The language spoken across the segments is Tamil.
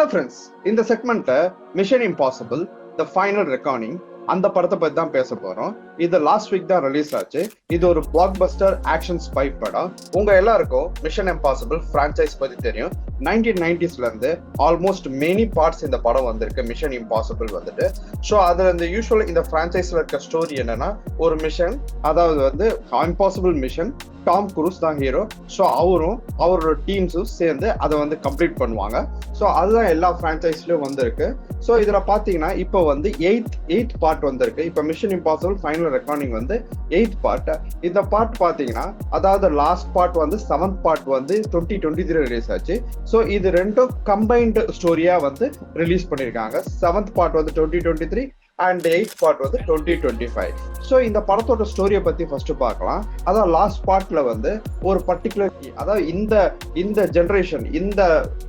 ஹலோ ஃப்ரெண்ட்ஸ் இந்த செக்மெண்ட்டை mission impossible the final recording அந்த படத்தை பத்தி தான் பேச போறோம். இது லாஸ்ட் வீக் தான் ரிலீஸ் ஆச்சு. இது ஒரு பிளாக் பஸ்டர் ஆக்ஷன் ஸ்பை படம். உங்க எல்லாருக்கும் மிஷன் இம்பாசிபிள் பிரான்ச்சைஸ் பத்தி தெரியும். நைன்டீன் நைன்டிஸ்ல இருந்து ஆல்மோஸ்ட் மெனி பார்ட்ஸ் இந்த படம் வந்திருக்கு. மிஷன் இம்பாசிபிள் வந்துட்டு. ஸோ அதுல இந்த யூஸ்வல் இந்த பிரான்ச்சைஸ்ல இருக்க ஸ்டோரி என்னன்னா ஒரு மிஷன் அதாவது வந்து இம்பாசிபிள் மிஷன் டாம் குரூஸ் தான் ஹீரோ ஸோ அவரும் அவரோட டீம்ஸும் சேர்ந்து அதை வந்து கம்ப்ளீட் பண்ணுவாங்க. ஸோ அதுதான் எல்லா ஃப்ரான்ச்சைஸ்லையும் வந்திருக்கு. ஸோ இதில் பார்த்தீங்கன்னா இப்போ வந்து எயித் எயித் பார்ட் வந்திருக்கு. இப்போ மிஷன் இம்பாசிபிள் ஃபைனல் ரெக்கார்டிங் வந்து எயித் பார்ட் இந்த பார்ட் பார்த்தீங்கன்னா அதாவது லாஸ்ட் பார்ட் வந்து செவன்த் பார்ட் வந்து டுவெண்ட்டி டுவெண்ட்டி த்ரீ ரிலீஸ் ஆச்சு. ஸோ இது ரெண்டும் கம்பைன்டு ஸ்டோரியாக வந்து ரிலீஸ் பண்ணியிருக்காங்க. செவன்த் பார்ட் வந்து twenty twenty three and eight part வந்து டுவெண்ட்டி டுவெண்ட்டி ஃபைவ் ஸோ இந்த படத்தோட ஸ்டோரியை பற்றி ஃபர்ஸ்ட் பார்க்கலாம். அதான் லாஸ்ட் பார்ட்ல வந்து ஒரு பர்டிகுலர் அதாவது இந்த இந்த ஜென்ரேஷன் இந்த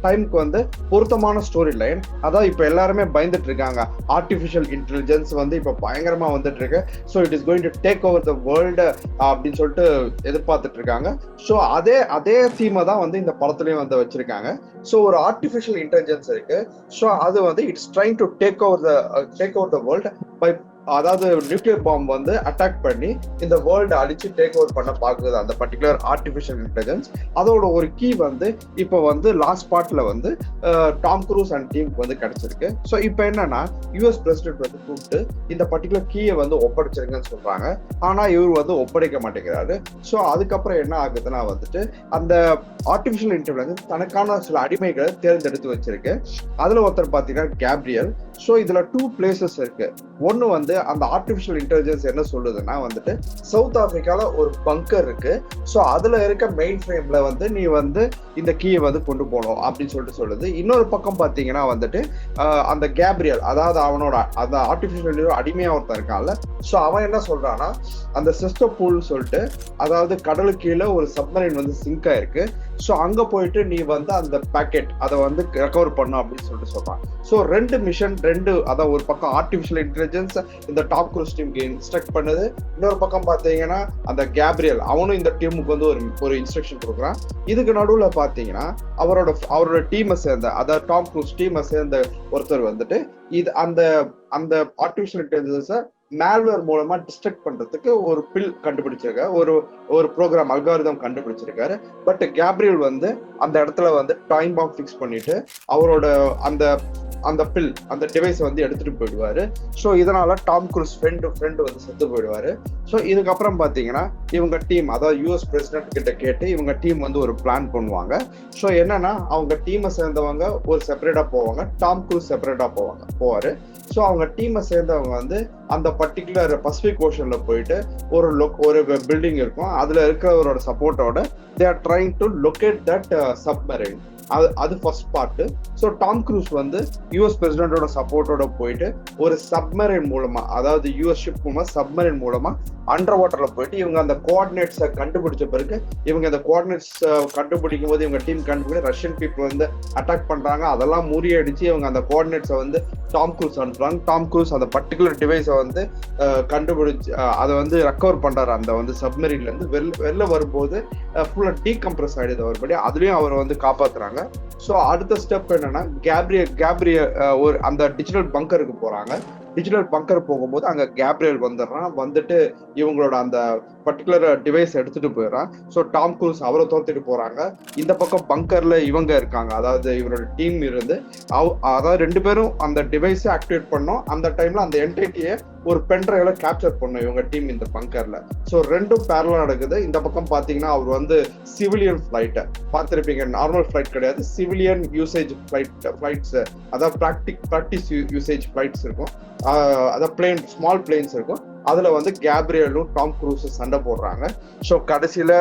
டைம்க்கு வந்து பொருத்தமான ஸ்டோரி லைன் அதாவது இப்போ எல்லாருமே பயந்துட்டு இருக்காங்க. ஆர்டிஃபிஷியல் இன்டெலிஜென்ஸ் வந்து இப்போ பயங்கரமாக வந்துட்டு இருக்கு. So it is going to take over the world அப்படின்னு சொல்லிட்டு எதிர்பார்த்துட்டு இருக்காங்க. ஸோ அதே அதே தீமை தான் வந்து இந்த படத்துலையும் வந்து வச்சிருக்காங்க. ஸோ ஒரு ஆர்டிஃபிஷியல் இன்டெலிஜென்ஸ் இருக்கு. ஸோ அது வந்து it's trying to take over the take over the world vai அதாவது நியூக்ளியர் பாம்பு வந்து அட்டாக் பண்ணி இந்த வேர்ல்டு அழிச்சு டேக் ஓவர் பண்ண பார்க்குது அந்த பர்டிகுலர் ஆர்டிஃபிஷியல் இன்டெலிஜென்ஸ் அதோட ஒரு கீ வந்து இப்போ வந்து லாஸ்ட் பார்ட்ல வந்து டாம் குரூஸ் அண்ட் டீமுக்கு வந்து கிடைச்சிருக்கு. ஸோ இப்போ என்னன்னா யூஎஸ் பிரசிடென்ட் வந்து கூப்பிட்டு இந்த பர்டிகுலர் கீயை வந்து ஒப்படைச்சிருங்கன்னு சொல்றாங்க. ஆனா இவர் வந்து ஒப்படைக்க மாட்டேங்கிறாரு. ஸோ அதுக்கப்புறம் என்ன ஆகுதுன்னா வந்துட்டு அந்த ஆர்டிஃபிஷியல் இன்டெலிஜென்ஸ் தனக்கான சில அடிமைகளை தேர்ந்தெடுத்து வச்சிருக்கு. அதுல ஒருத்தர் பார்த்தீங்கன்னா கேப்ரியல் ஸோ இதுல டூ பிளேசஸ் இருக்கு. ஒன்று வந்து அந்த ஆர்டிஃபிஷியல் இன்டெலிஜென்ஸ் என்ன சொல்லுதுன்னா வந்துட்டு சவுத் ஆப்பிரிக்கால ஒரு பங்கர் இருக்கு. ஸோ அதுல இருக்க மெயின் ஃப்ரேம்ல வந்து நீ வந்து இந்த கீயை வந்து கொண்டு போகணும் அப்படின்னு சொல்லிட்டு சொல்லுது. இன்னொரு பக்கம் பார்த்தீங்கன்னா வந்துட்டு அந்த கேப்ரியல் அதாவது அவனோட அந்த ஆர்டிஃபிஷியல் அடிமையாக ஒருத்தன் இருக்கான்ல. ஸோ அவன் என்ன சொல்றான்னா அந்த சிஸ்டர் பூல்னு சொல்லிட்டு அதாவது கடலுக்கு கீழே ஒரு சப்மரின் வந்து சிங்க் ஆயிருக்கு. ஸோ அங்கே போயிட்டு நீ வந்து அந்த பேக்கெட் அதை வந்து ரெக்கவர் பண்ணும் அப்படின்னு சொல்லிட்டு சொல்றான். ஸோ ரெண்டு மிஷன் ரெண்டு அதான் ஒரு பக்கம் ஆர்டிஃபிஷியல் இன்டெலிஜென்ஸ் இந்த டாப் குரூஸ் டீமுக்கு இன்ஸ்ட்ரக்ட் பண்ணுது. இன்னொரு பக்கம் பார்த்தீங்கன்னா அந்த கேப்ரியல் அவனும் இந்த டீமுக்கு வந்து ஒரு ஒரு இன்ஸ்ட்ரக்ஷன் கொடுக்குறான். இதுக்கு நடுவில் பார்த்தீங்கன்னா அவரோட அவரோட டீமை சேர்ந்த அதாவது டாப் குரூஸ் டீமை சேர்ந்த ஒருத்தர் வந்துட்டு இது அந்த அந்த ஆர்டிஃபிஷியல் இன்டெலிஜென்ஸை மேல்வேர் மூலமா டிஸ்ட்ரக்ட் பண்றதுக்கு ஒரு பில் கண்டுபிடிச்சிருக்க ஒரு ஒரு ப்ரோக்ராம் அல்காரிதம் கண்டுபிடிச்சிருக்காரு. பட் கேப்ரியல் வந்து அந்த இடத்துல வந்து டைம் பாம் ஃபிக்ஸ் பண்ணிட்டு அவரோட அந்த அந்த பில் அந்த டிவைஸ் வந்து எடுத்துட்டு போயிடுவாரு. ஸோ இதனால டாம் குரூஸ் ஃப்ரெண்டு ஃப்ரெண்டு வந்து செத்து போயிடுவாரு. ஸோ இதுக்கப்புறம் பார்த்தீங்கன்னா இவங்க டீம் அதாவது யூஎஸ் பிரசிடென்ட் கிட்ட கேட்டு இவங்க டீம் வந்து ஒரு பிளான் பண்ணுவாங்க. ஸோ என்னன்னா அவங்க டீமை சேர்ந்தவங்க ஒரு செப்பரேட்டாக போவாங்க. டாம் குரூஸ் செப்பரேட்டாக போவாங்க போவார். ஸோ அவங்க டீமை சேர்ந்தவங்க வந்து அந்த பர்டிகுலர் பசிபிக் ஓஷனில் போயிட்டு ஒரு லொக் ஒரு பில்டிங் இருக்கும். அதில் இருக்கிறவரோட சப்போர்ட்டோட they are trying to locate that submarine அது அது first part so Tom Cruise வந்து யூஎஸ் பிரசிடென்டோட சப்போர்ட்டோட போயிட்டு ஒரு சப்மரின் மூலமா அதாவது யூஎஸ் ஷிப் மூலமா சப்மரின் மூலமா அண்டர் வாட்டர்ல போயிட்டு இவங்க அந்த கோஆர்டினேட்ஸை கண்டுபிடிச்ச பிறகு இவங்க அந்த கோஆர்டினேட்ஸ் கண்டுபிடிக்கும் போது இவங்க டீம் கண்டுபிடி ரஷ்யன் பீப்புள் வந்து அட்டாக் பண்றாங்க. அதெல்லாம் முறியடிச்சு இவங்க அந்த கோஆர்டினேட்ஸை வந்து டாம் குரூஸ் அனுப்புறாங்க. டாம் குரூஸ் அந்த பர்டிகுலர் டிவைஸை வந்து கண்டுபிடிச்சு அதை வந்து ரெக்கவர் பண்றாரு. அந்த வந்து சப்மரீன்ல இருந்து வெளில வெளில வரும்போது ஃபுல்லா டீகம்ப்ரஸ் ஆயிடுது அவர்படி அதுலயும் அவரை வந்து காப்பாத்துறாங்க. ஸோ அடுத்த ஸ்டெப் என்னன்னா கேப்ரிய கேப்ரிய ஒரு அந்த டிஜிட்டல் பங்கருக்கு போறாங்க. டிஜிட்டல் பங்கர் போகும்போது அங்க கேப்ரியல் வந்துடுறான். வந்துட்டு இவங்களோட அந்த பர்டிகுலர் டிவைஸ் எடுத்துட்டு போயிடறான். ஸோ டாம் குரூஸ் அவரை தோத்துட்டு போறாங்க. இந்த பக்கம் பங்கர்ல இவங்க இருக்காங்க. அதாவது இவரோட டீம் இருந்து. அதாவது ரெண்டு பேரும் அந்த டிவைஸை ஆக்டிவேட் பண்ணோம். அந்த டைம்ல அந்த என்டிட்டியை ஒரு பென்ட்ரைவ்ல கேப்சர் பண்ணும் இவங்க டீம் இந்த பங்கர்ல ஸோ ரெண்டும் பேரலா நடக்குது. இந்த பக்கம் பாத்தீங்கன்னா அவர் வந்து சிவிலியன் ஃபிளைட்டை பார்த்துருப்பீங்க. நார்மல் ஃபிளைட் கிடையாது. சிவிலியன் யூசேஜ் ஃபிளைட் ஃபிளைட்ஸ் அதாவது ப்ராக்டிக் ப்ராக்டிஸ் யூசேஜ் ஃபிளைட்ஸ் இருக்கும். அதாவது பிளேன் ஸ்மால் பிளேன்ஸ் இருக்கும். அதுல வந்து கேப்ரியலும் டாம் குரூஸ் சண்டை போடுறாங்க. ஸோ கடைசியில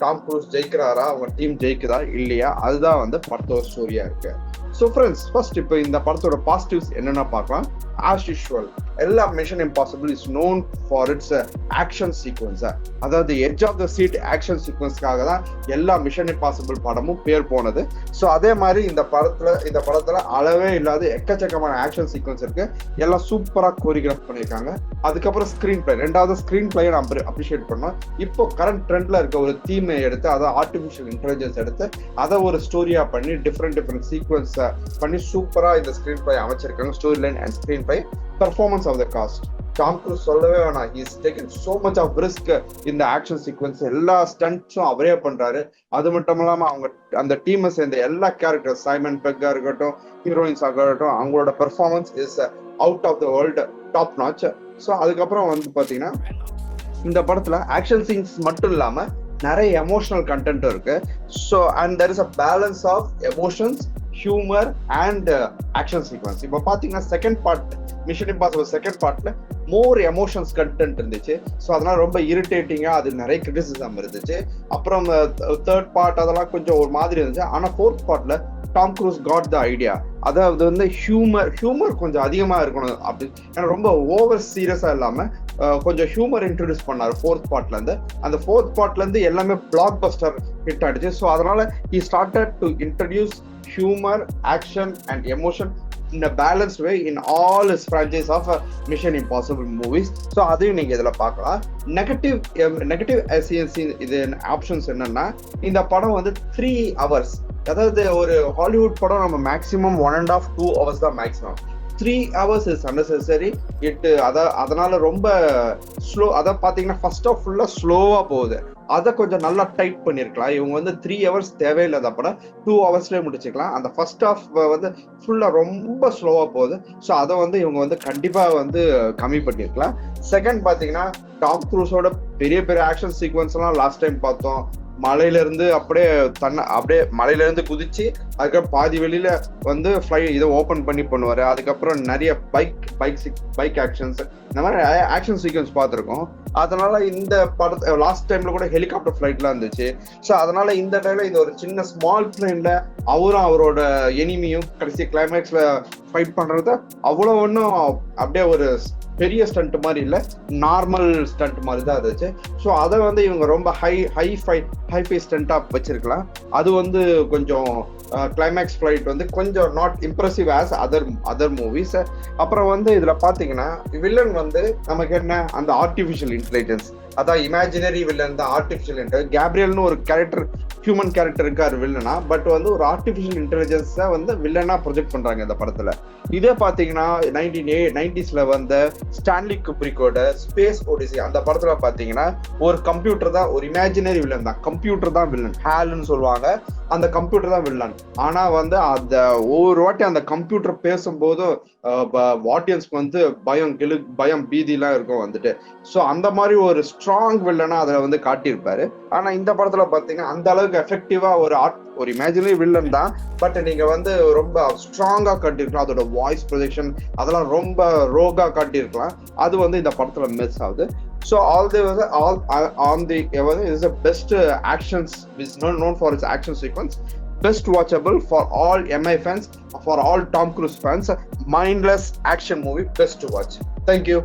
டாம் குரூஸ் ஜெயிக்கிறாரா? அவங்க டீம் ஜெயிக்குதா? இல்லையா? அதுதான் வந்து படத்தோட ஸ்டோரியா இருக்கு. ஸோ ஃப்ரெண்ட்ஸ் ஃபர்ஸ்ட் இப்போ இந்த படத்தோட பாசிட்டிவ்ஸ் என்னென்ன பார்க்கலாம். ஆஸ் யூஷுவல் எல்லா mission impossible is known for its action sequence அதாவது edge of the seat action சீக்வன்ஸ்க்காக தான் எல்லா மிஷன் இம்பாசிபிள் படமும் பேர் போனது. ஸோ அதே மாதிரி இந்த படத்தில் இந்த படத்தில் அளவே இல்லாத எக்கச்சக்கமான ஆக்ஷன் சீக்வன்ஸ் இருக்கு. எல்லாம் சூப்பராக கோரியோகிராஃப் பண்ணியிருக்காங்க. அதுக்கப்புறம் ஸ்க்ரீன் பிளே ரெண்டாவது ஸ்க்ரீன் பிளேயை நான் அப்ரிஷியேட் பண்ணோம். இப்போ கரண்ட் ட்ரெண்டில் இருக்க ஒரு தீமை எடுத்து அதை ஆர்டிஃபிஷியல் இன்டெலிஜென்ஸ் எடுத்து அதை ஒரு ஸ்டோரியா பண்ணி டிஃப்ரெண்ட் டிஃப்ரெண்ட் சீக்வன்ஸை பண்ணி சூப்பரா இந்த ஸ்க்ரீன் பை அமைச்சிருக்காங்க. Story line and screenplay performance of the cast Tom Cruise சொல்லவே வேணாம். He's taken so much of risk இந்த ஆக்ஷன் சீக்வன்ஸ் எல்லா ஸ்டண்ட்ஸும் அவரே பண்றாரு. அது மட்டும் இல்லாம அவங்க அந்த டீமை சேர்ந்த எல்லா கேரக்டர் சைமன் பெக்கா இருக்கட்டும் ஹீரோயின்ஸ் இருக்கட்டும் அவங்களோட performance is out of the world top notch so அதுக்கப்புறம் வந்து பாத்தீங்கன்னா இந்த படத்துல ஆக்ஷன் சீன்ஸ் மட்டும் இல்லாம நிறைய எமோஷனல் கண்டென்ட் இருக்கு. So and there is a balance of emotions humour and action sequence இப்போ பார்த்தீங்கன்னா second part mission impossible second பார்ட்ல மோர் எமோஷன்ஸ் கண்டென்ட் இருந்துச்சு. ஸோ அதெல்லாம் ரொம்ப இரிட்டேட்டிங்காக அது நிறைய கிரிட்டிசிசம் இருந்துச்சு. அப்புறம் uh, தேர்ட் பார்ட் அதெல்லாம் கொஞ்சம் ஒரு மாதிரி இருந்துச்சு. ஆனால் ஃபோர்த் பார்ட்ல Tom Cruise got the idea அதாவது வந்து ஹியூமர் ஹியூமர் கொஞ்சம் அதிகமாக இருக்கணும் அப்படி. ஏன்னா ரொம்ப ஓவர் சீரியஸாக இல்லாமல் கொஞ்சம் ஹியூமர் இன்ட்ரடியூஸ் பண்ணார் ஃபோர்த் பார்ட்லேருந்து அந்த ஃபோர்த் பார்ட்லேருந்து எல்லாமே பிளாக் பஸ்டர் ஹிட் ஆகிடுச்சு ஸோ அதனால் he started to introduce humour action and emotion in a balanced way in all is franchise of mission impossible movies so அதையும் நீங்கள் இதில் பார்க்கலாம். நெகட்டிவ் நெகட்டிவ் um, இது ஆப்ஷன்ஸ் என்னன்னா இந்த படம் வந்து த்ரீ ஹவர்ஸ் அதாவது ஒரு ஹாலிவுட் படம் நம்ம maximum one and of two hours தான் maximum three hours is unnecessary it அதான் அதனால ரொம்ப ஸ்லோ அதை பார்த்தீங்கன்னா ஃபர்ஸ்ட் ஆஃப் ஃபுல்லாக ஸ்லோவாக போகுது. அதை கொஞ்சம் நல்லா டைட் பண்ணியிருக்கலாம் இவங்க வந்து த்ரீ ஹவர்ஸ் தேவையில்லாத படம் டூ ஹவர்ஸ்லேயே முடிச்சுக்கலாம். அந்த ஃபர்ஸ்ட் ஆஃப் வந்து ஃபுல்லாக ரொம்ப ஸ்லோவாக போகுது. ஸோ அதை வந்து இவங்க வந்து கண்டிப்பாக வந்து கம்மி பண்ணியிருக்கலாம் செகண்ட் பார்த்தீங்கன்னா டாப் க்ரூஸோட பெரிய பெரிய ஆக்ஷன் சீக்வன்ஸ்லாம் லாஸ்ட் டைம் பார்த்தோம். மலையிலேருந்து அப்படியே தன்னை அப்படியே மலையிலேருந்து குதிச்சு அதுக்கப்புறம் பாதி வெளியில வந்து ஃப்ளை இதை ஓப்பன் பண்ணி பண்ணுவார். அதுக்கப்புறம் நிறைய பைக் பைக் பைக் ஆக்ஷன்ஸ் இந்த மாதிரி ஆக்ஷன் சீக்வன்ஸ் பார்த்துருக்கோம். அதனால இந்த படத்தை லாஸ்ட் டைம்ல கூட ஹெலிகாப்டர் ஃபிளைட்லாம் இருந்துச்சு. ஸோ அதனால இந்த டைம்ல இந்த ஒரு சின்ன ஸ்மால் பிளேன்ல அவரும் அவரோட எனிமியும் கடைசி கிளைமேக்ஸ்ல ஃபைட் பண்றது அவ்வளோ ஒன்றும் அப்படியே ஒரு பெரிய ஸ்டண்ட் மாதிரி இல்லை நார்மல் ஸ்டண்ட் மாதிரி தான் இருந்துச்சு. ஸோ அதை வந்து இவங்க ரொம்ப high hifi hifi ஸ்டண்ட்டாக வச்சிருக்கலாம். அது வந்து கொஞ்சம் கிளைமேக்ஸ் ஃப்ளைட் வந்து கொஞ்சம் not impressive as other other movies அப்புறம் வந்து இதில் பார்த்தீங்கன்னா வில்லன் வந்து நமக்கு என்ன? அந்த ஆர்டிஃபிஷியல் இன்டெலிஜென்ஸ் அதான் இமேஜினரி வில்லன் தான் ஆர்டிஃபிஷியல் இன்டெலிஜென்ஸ் கேப்ரியல்னு ஒரு கேரக்டர் ஹியூமன் கேரக்டர் இருக்காரு வில்லனா பட் வந்து ஒரு ஆர்டிஃபிஷியல் இன்டெலிஜென்ஸை வந்து வில்லனா ப்ரொஜெக்ட் பண்றாங்க இந்த படத்துல. இதே பாத்தீங்கன்னா நைன்டீன் ஏ நைன்டிஸ்ல வந்த ஸ்டான்லி குப்ரிக்கோட ஸ்பேஸ் ஓடிசி அந்த படத்துல பாத்தீங்கன்னா ஒரு கம்ப்யூட்டர் தான் ஒரு இமேஜினரி வில்லன் தான். கம்ப்யூட்டர் தான் வில்லன் ஹேல்னு சொல்லுவாங்க. அந்த கம்ப்யூட்டர் தான் வில்லன் ஆனா வந்து அந்த ஒவ்வொரு வாட்டி அந்த கம்ப்யூட்டர் பேசும்போதும் ஆடியன்ஸ்க்கு வந்து பயம் கெழு பயம் பீதிலாம் இருக்கும் வந்துட்டு. ஸோ அந்த மாதிரி ஒரு ஸ்ட்ராங் வில்லனா அதில் வந்து காட்டியிருப்பாரு. ஆனா இந்த படத்துல பாத்தீங்கன்னா அந்த அளவுக்கு எஃபெக்டிவா ஒரு ஆர்ட் ஒரு இமேஜினரி வில்லன் தான். பட் நீங்க வந்து ரொம்ப ஸ்ட்ராங்கா காட்டியிருக்கலாம். அதோட வாய்ஸ் ப்ரொஜெக்ஷன் அதெல்லாம் ரொம்ப ரோகா காட்டியிருக்கலாம். அது வந்து இந்த படத்துல மிஸ் ஆகுது. ஸோ ஆல் தி வந்து ஆல் ஆன் தி வந்து is a best actions is known known for is action sequence best watchable for all MI fans for all Tom Cruise fans mindless action movie best watch thank you